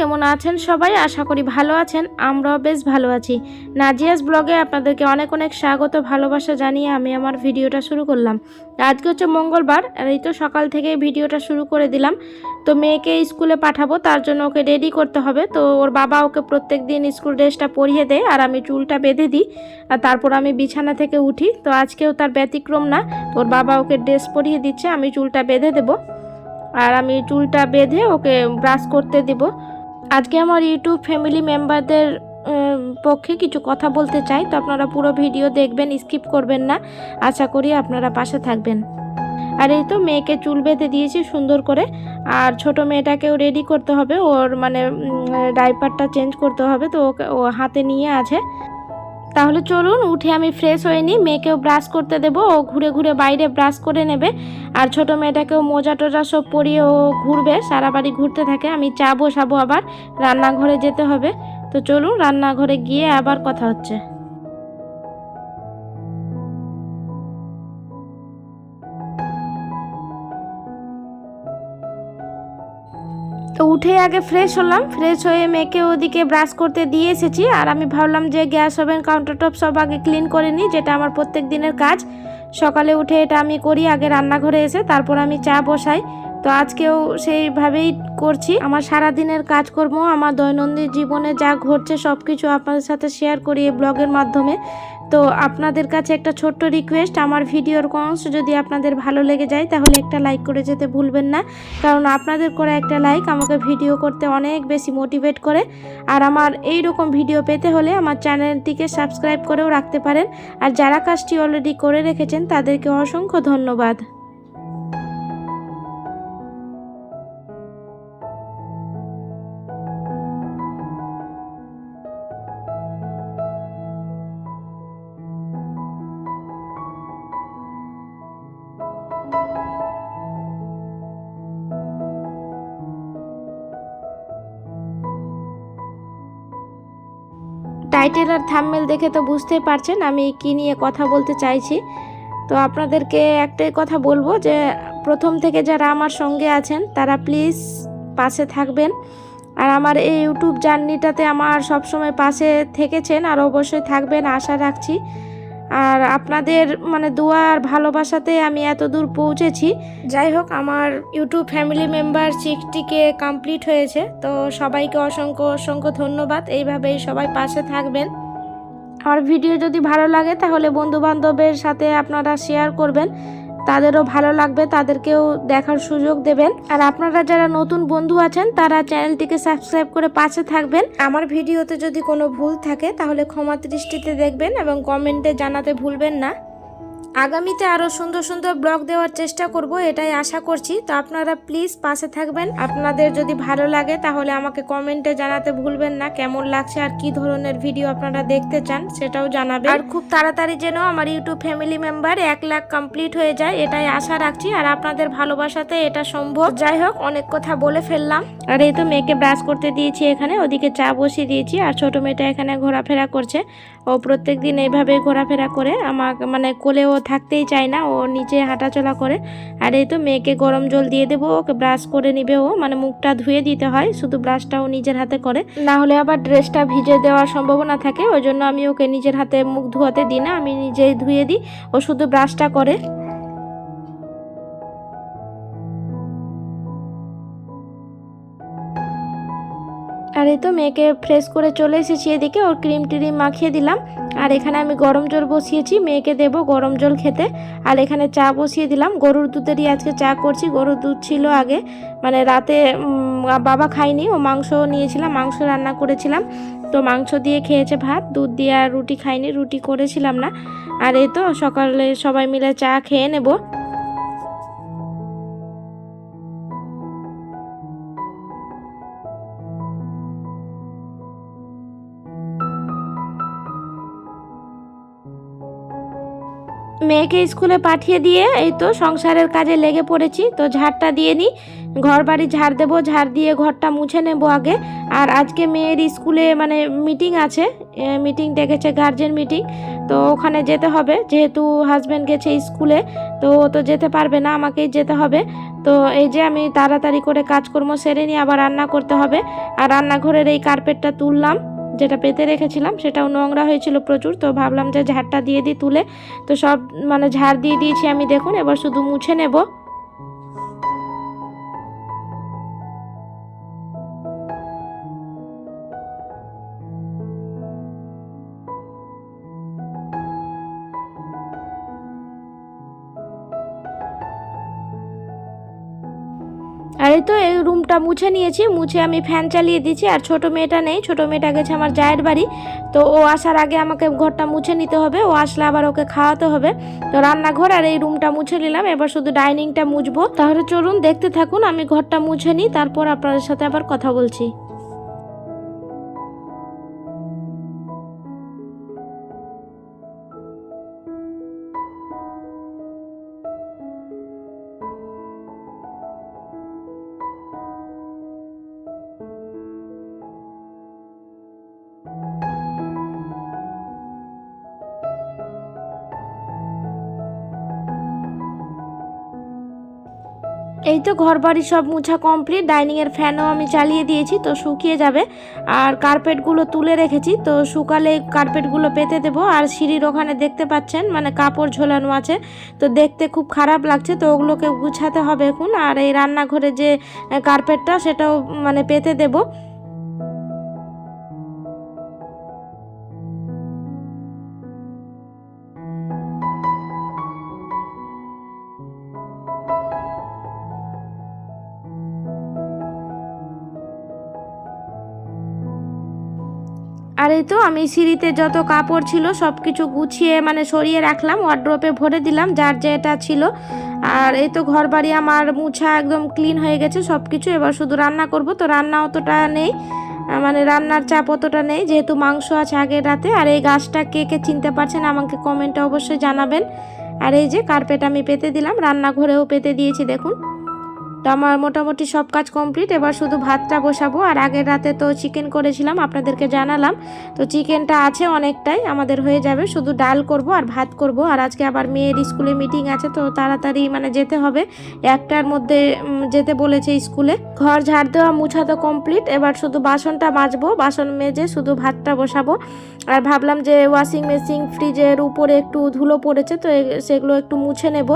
কেমন আছেন সবাই? আশা করি ভালো আছেন। আমরাও বেশ ভালো আছি। নাজিয়াস ব্লগে আপনাদেরকে অনেক অনেক স্বাগত, ভালোবাসা জানিয়ে আমি আমার ভিডিওটা শুরু করলাম। আজকে হচ্ছে মঙ্গলবার, আর এই তো সকাল থেকে ভিডিওটা শুরু করে দিলাম। তো মেয়েকে স্কুলে পাঠাবো, তার জন্য ওকে রেডি করতে হবে। তো ওর বাবা ওকে প্রত্যেক দিন স্কুল ড্রেসটা পরিয়ে দেয়, আর আমি চুলটা বেঁধে দিই, আর তারপর আমি বিছানা থেকে উঠি। তো আজকেও তার ব্যতিক্রম না ওর বাবা ওকে ড্রেস পরিয়ে দিচ্ছে, আমি চুলটা বেঁধে দেবো। আর আমি চুলটা বেঁধে ওকে ব্রাশ করতে দিব। আজকে আমার ইউটিউব ফ্যামিলি মেম্বারদের পক্ষে কিছু কথা বলতে চাই, তো আপনারা পুরো ভিডিও দেখবেন, স্কিপ করবেন না। আশা করি আপনারা পাশে থাকবেন। আর এই তো মেয়েকে চুল বেঁধে দিয়েছি সুন্দর করে। আর ছোট মেয়েটাকেও রেডি করতে হবে, ওর মানে ডাইপারটা চেঞ্জ করতে হবে, তো ও হাতে নিয়ে আছে। তাহলে চলুন, উঠে আমি ফ্রেশ হয়ে নিই। মেয়েকেও ব্রাশ করতে দেব, ও ঘুরে ঘুরে বাইরে ব্রাশ করে নেবে। আর ছোট মেয়েটাকেও মোজা টোজা সব পরিয়ে ও ঘুরবে, সারা বাড়ি ঘুরতে থাকে। আমি চা বসাবো আবার, রান্নাঘরে যেতে হবে। তো চলুন, রান্নাঘরে গিয়ে আবার কথা হচ্ছে। উঠে আগে ফ্রেশ হলাম ফ্রেশ হয়ে মেয়েকে ওদিকে ব্রাশ করতে দিয়ে এসেছি। আর আমি ভাবলাম যে গ্যাস ওভেন কাউন্টার টপ সব আগে ক্লিন করে নিই, যেটা আমার প্রত্যেক দিনের কাজ। সকালে উঠে এটা আমি করি, আগে রান্নাঘরে এসে তারপর আমি চা বসাই। তো আজকেও সেইভাবেই করছি। আমার সারা দিনের কাজকর্ম, আমার দৈনন্দিন জীবনে যা ঘটছে সব কিছু আপনাদের সাথে শেয়ার করি এই ব্লগের মাধ্যমে। তো আপনাদের কাছে একটা ছোট্ট রিকোয়েস্ট আমার ভিডিওর কংস যদি আপনাদের ভালো লেগে যায়, তাহলে একটা লাইক করে যেতে ভুলবেন না। কারণ আপনাদের করে একটা লাইক আমাকে ভিডিও করতে অনেক বেশি মোটিভেট করে। আর আমার এই রকম ভিডিও পেতে হলে আমার চ্যানেলটিকে সাবস্ক্রাইব করেও রাখতে পারেন। আর যারা কাজটি অলরেডি করে রেখেছেন, তাদেরকে অসংখ্য ধন্যবাদ। টাইটেল আর থামমেল দেখে তো বুঝতেই পারছেন, আমি কি নিয়ে কথা বলতে চাইছি। তো আপনাদেরকে একটাই কথা বলব যে, প্রথম থেকে যারা আমার সঙ্গে আছেন, তারা প্লিজ পাশে থাকবেন। আর আমার এই ইউটিউব জার্নিটাতে আমার সবসময় পাশে থেকেছেন আর অবশ্যই থাকবেন, আশা রাখছি। আর আপনাদের মানে দোয়া আর ভালোবাসাতে আমি এত দূর পৌঁছেছি। যাই হোক, আমার ইউটিউব ফ্যামিলি মেম্বার সিক্সটিকে কমপ্লিট হয়েছে, তো সবাইকে অসংখ্য অসংখ্য ধন্যবাদ। এইভাবেই সবাই পাশে থাকবেন। আর ভিডিও যদি ভালো লাগে, তাহলে বন্ধু বান্ধবের সাথে আপনারা শেয়ার করবেন। তাদেরও ভালো লাগবে, তাদেরকেও দেখার সুযোগ দেবেন। আর আপনারা যারা নতুন বন্ধু আছেন, তারা চ্যানেলটিকে সাবস্ক্রাইব করে পাশে থাকবেন। আমার ভিডিওতে যদি কোনো ভুল থাকে, তাহলে ক্ষমা দৃষ্টিতে দেখবেন এবং কমেন্টে জানাতে ভুলবেন না। আগামীতে আরও সুন্দর সুন্দর ব্লগ দেওয়ার চেষ্টা করব, এটাই আশা করছি। তো আপনারা প্লিজ পাশে থাকবেন। আপনাদের যদি ভালো লাগে, তাহলে আমাকে কমেন্টে জানাতে ভুলবেন না, কেমন লাগছে আর কি ধরনের ভিডিও আপনারা দেখতে চান সেটাও জানাবেন। আর খুব তাড়াতাড়ি যেন আমার ইউটিউব ফ্যামিলি মেম্বার এক লাখ কমপ্লিট হয়ে যায়, এটাই আশা রাখছি। আর আপনাদের ভালোবাসাতে এটা সম্ভব। যাই হোক, অনেক কথা বলে ফেললাম। আর এই তো মেয়েকে ব্রাশ করতে দিয়েছি এখানে, ওদিকে চা বসিয়ে দিয়েছি, আর ছোট মেয়েটা এখানে ঘোরাফেরা করছে। ও প্রত্যেক দিন এইভাবে ঘোরাফেরা করে আমার মানে কোলে ও থাকতেই চায় না, ও নিচে হাঁটাচলা করে। আর এই তো মেয়েকে গরম জল দিয়ে দেবো, ওকে ব্রাশ করে নিবে ও মানে মুখটা ধুয়ে দিতে হয়, শুধু ব্রাশটা ও নিজের হাতে করে। না হলে আবার ড্রেসটা ভিজে দেওয়ার সম্ভাবনা থাকে, ওই জন্য আমি ওকে নিজের হাতে মুখ ধোয়াতে দিই না, আমি নিজেই ধুয়ে দিই, ও শুধু ব্রাশটা করে। আর এই তো মেয়েকে ফ্রেশ করে চলে এসেছি এদিকে, ওর ক্রিম ট্রিম মাখিয়ে দিলাম। আর এখানে আমি গরম জল বসিয়েছি, মেয়েকে দেব গরম জল খেতে। আর এখানে চা বসিয়ে দিলাম। গরুর দুধেরই আজকে চা করছি। গরুর দুধ ছিল আগে মানে রাতে বাবা খাইনি ও মাংস নিয়েছিলাম, মাংস রান্না করেছিলাম। তো মাংস দিয়ে খেয়েছে ভাত, দুধ দিয়ে আর রুটি খাইনি রুটি করেছিলাম না। আর এই তো সকালে সবাই মিলে চা খেয়ে নেব। মেয়েকে স্কুলে পাঠিয়ে দিয়ে এই তো সংসারের কাজে লেগে পড়েছি। তো ঝাড়টা দিয়ে নিই ঘর বাড়ি ঝাড় দেবো, ঝাড় দিয়ে ঘরটা মুছে নেব আগে। আর আজকে মেয়ের স্কুলে মানে মিটিং আছে। মিটিং ডেকেছে গার্জেন মিটিং তো ওখানে যেতে হবে। যেহেতু হাজব্যান্ড গেছে স্কুলে, তো ও তো যেতে পারবে না, আমাকেই যেতে হবে। তো এই যে আমি তাড়াতাড়ি করে কাজকর্ম সেরে নিয়ে আবার রান্না করতে হবে। আর রান্নাঘরের এই কার্পেটটা তুললাম। যেটা পেতে রেখেছিলাম সেটাও নোংরা হয়েছিল প্রচুর, তো ভাবলাম যে ঝাড়টা দিয়ে দিই তুলে। তো সব মানে ঝাড় দিয়ে দিয়েছি আমি, দেখুন এবার শুধু মুছে নেব। এই তো এই রুমটা মুছে নিয়েছি, মুছে আমি ফ্যান চালিয়ে দিয়েছি, আর ছোট মেয়েটা নেই, ছোট মেয়েটা গেছে আমার জায়ের বাড়ি। তো ও আসার আগে আমাকে ঘরটা মুছে নিতে হবে, ও আসলে আবার ওকে খাওয়াতে হবে। তো রান্নাঘর আর এই রুমটা মুছে নিলাম, এবার শুধু ডাইনিংটা মুছবো। তাহলে চলুন, দেখতে থাকুন, আমি ঘরটা মুছে নিই, তারপর আপনাদের সাথে আবার কথা বলছি। এই তো ঘর বাড়ি সব মুছা কমপ্লিট ডাইনিংয়ের ফ্যানও আমি চালিয়ে দিয়েছি, তো শুকিয়ে যাবে। আর কার্পেটগুলো তুলে রেখেছি, তো শুকালে কার্পেটগুলো পেতে দেবো। আর সিঁড়ির ওখানে দেখতে পাচ্ছেন মানে কাপড় ঝোলানো আছে, তো দেখতে খুব খারাপ লাগছে, তো ওগুলোকে গুছাতে হবে এখন। আর এই রান্নাঘরে যে কার্পেটটা সেটাও মানে পেতে দেবো। এই তো আমি সিঁড়িতে যত কাপড় ছিল সব কিছু গুছিয়ে মানে সরিয়ে রাখলাম ওয়ার্ড্রপে ভরে দিলাম, যার যেটা ছিল। আর এই তো ঘর বাড়ি আমার মুছা একদম ক্লিন হয়ে গেছে সব কিছু এবার শুধু রান্না করব, তো রান্না অতটা নেই মানে রান্নার চাপ অতটা নেই, যেহেতু মাংস আছে আগের রাতে। আর এই গাছটা কে কে চিনতে পারছেন আমাকে কমেন্টে অবশ্যই জানাবেন। আর এই যে কার্পেট আমি পেতে দিলাম, রান্নাঘরেও পেতে দিয়েছি, দেখুন। তো আমার মোটামুটি সব কাজ কমপ্লিট। এবার শুধু ভাতটা বসাবো, আর আগের রাতে তো চিকেন করেছিলাম, আপনাদেরকে জানালাম। তো চিকেনটা আছে অনেকটাই, আমাদের হয়ে যাবে। শুধু ডাল করব আর ভাত করব। আর আজকে আবার মেয়ের স্কুলে মিটিং আছে, তো তাড়াতাড়ি মানে যেতে হবে। একটার মধ্যে যেতে বলেছে স্কুলে। ঘর ঝাড় দেওয়া, মুছা তো কমপ্লিট। এবার শুধু বাসনটা মাজবো, বাসন মেজে শুধু ভাতটা বসাবো। আর ভাবলাম যে ওয়াশিং মেশিন, ফ্রিজের উপরে একটু ধুলো পড়েছে, তো সেগুলো একটু মুছে নেব।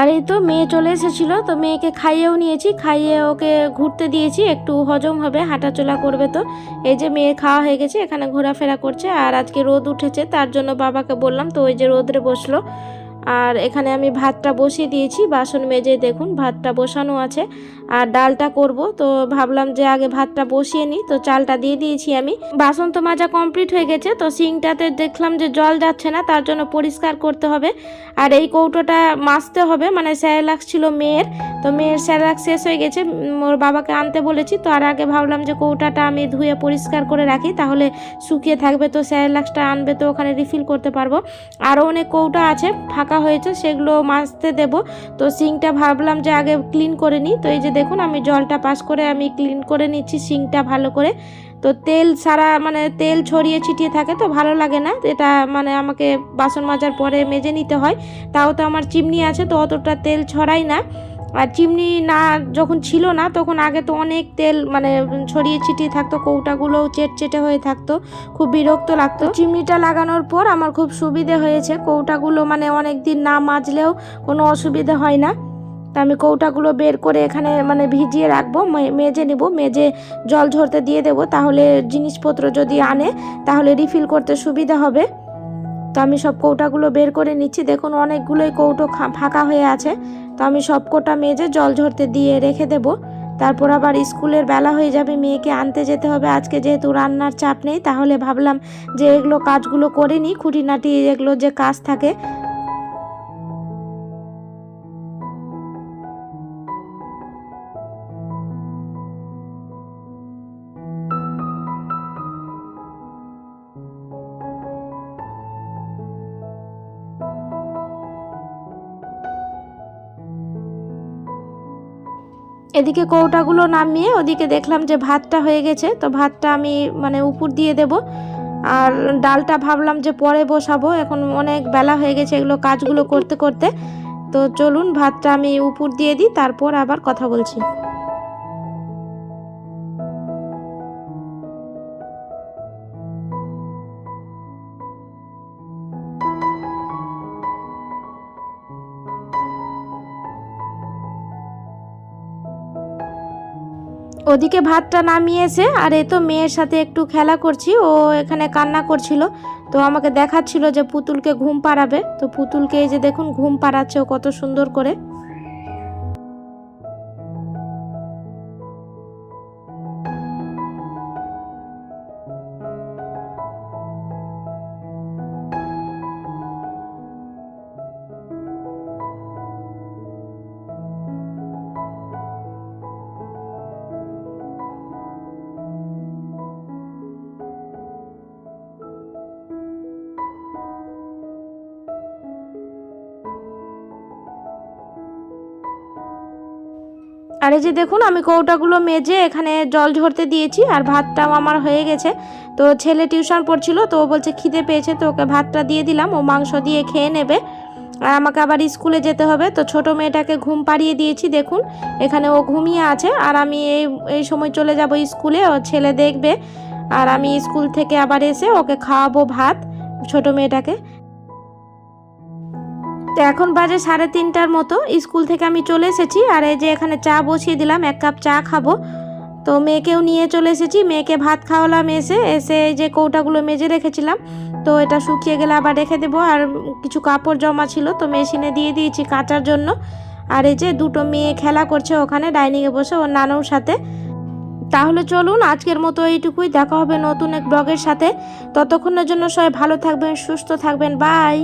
আর এই তো মেয়ে চলে এসেছিল, তো মেয়েকে খাইয়েও নিয়েছি, খাইয়ে ওকে ঘুরতে দিয়েছি, একটু হজম হবে, হাঁটাচলা করবে তো। এই যে মেয়ে খাওয়া হয়ে গেছে, এখানে ঘোরাফেরা করছে, আর আজকে রোদ উঠেছে, তার জন্য বাবাকে বললাম, তো ওই যে রোদরে বসল। আর এখানে আমি ভাতটা বসিয়ে দিয়েছি, বাসন মেজে দেখুন ভাতটা বসানো আছে, আর ডালটা করব। তো ভাবলাম যে আগে ভাতটা বসিয়ে নিই, তো চালটা দিয়ে দিয়েছি আমি। বাসন তো মাজা কমপ্লিট হয়ে গেছে, তো সিংটাতে দেখলাম যে জল যাচ্ছে না, তার জন্য পরিষ্কার করতে হবে। আর এই কৌটোটা মাজতে হবে মানে স্যালাক্স ছিল মেয়ের, তো মেয়ের স্যালাক্স শেষ হয়ে গেছে ওর বাবাকে আনতে বলেছি, তো আর আগে ভাবলাম যে কৌটাটা আমি ধুয়ে পরিষ্কার করে রাখি, তাহলে শুকিয়ে থাকবে, তো স্যালাক্সটা আনবে, তো ওখানে রিফিল করতে পারব। আরও অনেক কৌটা আছে, ফাঁকা হয়েছে, সেগুলো মাজতে দেব। তো সিংটা ভাবলাম যে আগে ক্লিন করে নিই। তো এই যে দেখুন, আমি জলটা পাস করে আমি ক্লিন করে নিচ্ছি সিংটা ভালো করে। তো তেল সারা মানে তেল ছড়িয়ে ছিটিয়ে থাকে তো ভালো লাগে না। এটা মানে আমাকে বাসন মাজার পরে মেজে নিতে হয়। তাও তো আমার চিমনি আছে, তো অতটা তেল ছড়াই না। আর চিমনি না, যখন ছিল না, তখন আগে তো অনেক তেল মানে ছড়িয়ে ছিটিয়ে থাকতো, কৌটাগুলোও চেটচেটে হয়ে থাকতো, খুব বিরক্ত লাগতো। চিমনিটা লাগানোর পর আমার খুব সুবিধে হয়েছে, কৌটাগুলো মানে অনেক দিন না মাজলেও কোনো অসুবিধে হয় না। তা আমি কৌটাগুলো বের করে এখানে মানে ভিজিয়ে রাখব মেজে নিব, মেজে জল ঝরতে দিয়ে দেবো, তাহলে জিনিসপত্র যদি আনে, তাহলে রিফিল করতে সুবিধা হবে। তো আমি সব কৌটাগুলো বের করে নিচ্ছি। দেখুন, অনেকগুলোই কৌটো ফাঁকা হয়ে আছে। তো আমি সব কোটা মেজে জল ঝরতে দিয়ে রেখে দেব। তারপর আবার স্কুলের বেলা হয়ে যাবে, মেয়েকে আনতে যেতে হবে। আজকে যেহেতু রান্নার চাপ নেই, তাহলে ভাবলাম যে এগুলো কাজগুলো করে নিই। খুঁটিনাটি, এগুলো যে কাজ থাকে এদিকে কৌটাগুলো নামিয়ে ওদিকে দেখলাম যে ভাতটা হয়ে গেছে, তো ভাতটা আমি মানে উপর দিয়ে দেব। আর ডালটা ভাবলাম যে পরে বসাবো, এখন অনেক বেলা হয়ে গেছে এগুলো কাজগুলো করতে করতে। তো চলুন, ভাতটা আমি উপর দিয়ে দিই, তারপর আবার কথা বলছি। ওদিকে ভাতটা নামিয়েছে, আর এ তো মেয়ের সাথে একটু খেলা করছি, ও এখানে কান্না করছিল। তো আমাকে দেখাচ্ছিল যে পুতুলকে ঘুম পাড়াবে। তো পুতুলকে এই যে দেখুন, ঘুম পাড়াচ্ছে কত সুন্দর করে। আর এই যে দেখুন, আমি কৌটাগুলো মেজে এখানে জল ঝরতে দিয়েছি আর ভাতটাও আমার হয়ে গেছে। তো ছেলে টিউশন পড়ছিল, তো ও বলছে খিদে পেয়েছে, তো ওকে ভাতটা দিয়ে দিলাম, ও মাংস দিয়ে খেয়ে নেবে। আর আমাকে আবার স্কুলে যেতে হবে, তো ছোট মেয়েটাকে ঘুম পাড়িয়ে দিয়েছি, দেখুন, এখানে ও ঘুমিয়ে আছে। আর আমি এই এই সময় চলে যাব স্কুলে, ও ছেলে দেখবে। আর আমি স্কুল থেকে আবার এসে ওকে খাওয়াবো ভাত ছোট মেয়েটাকে। তো এখন বাজে সাড়ে তিনটার মতো। স্কুল থেকে আমি চলে এসেছি আর এই যে এখানে চা বসিয়ে দিলাম, এক কাপ চা খাব। তো মেয়েকেও নিয়ে চলে এসেছি, মেয়েকে ভাত খাওয়ালাম এসে এসে এই যে কৌটাগুলো মেজে রেখেছিলাম। তো এটা শুকিয়ে গেলে আবার রেখে দেবো, আর কিছু কাপড় জমা ছিল তো মেশিনে দিয়ে দিয়েছি কাচার জন্য। আর এই যে দুটো মেয়ে খেলা করছে ওখানে, ডাইনিংয়ে বসে ওর নানুর সাথে। তাহলে চলুন, আজকের মতো এইটুকুই। দেখা হবে নতুন এক ব্লগের সাথে। ততক্ষণের জন্য সবাই ভালো থাকবেন, সুস্থ থাকবেন। বাই!